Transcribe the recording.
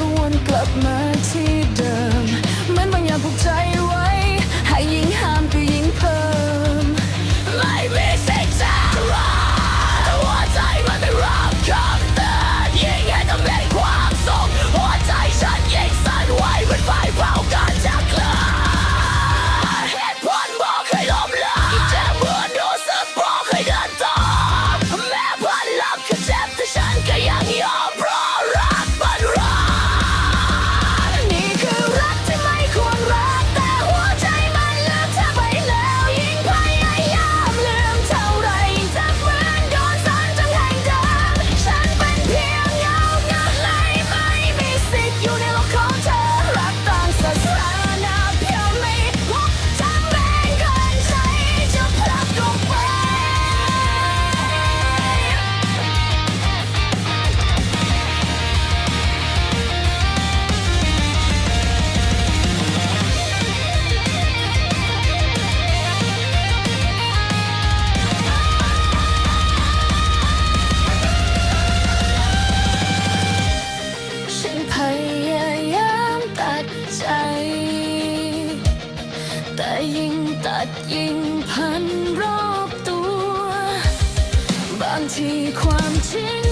ก็วนกลับมาที่เดิมเหมือนบางอย่างผูกใจ แต่ยิ่งตัดยิ่งพันรอบตัว บางทีความจริง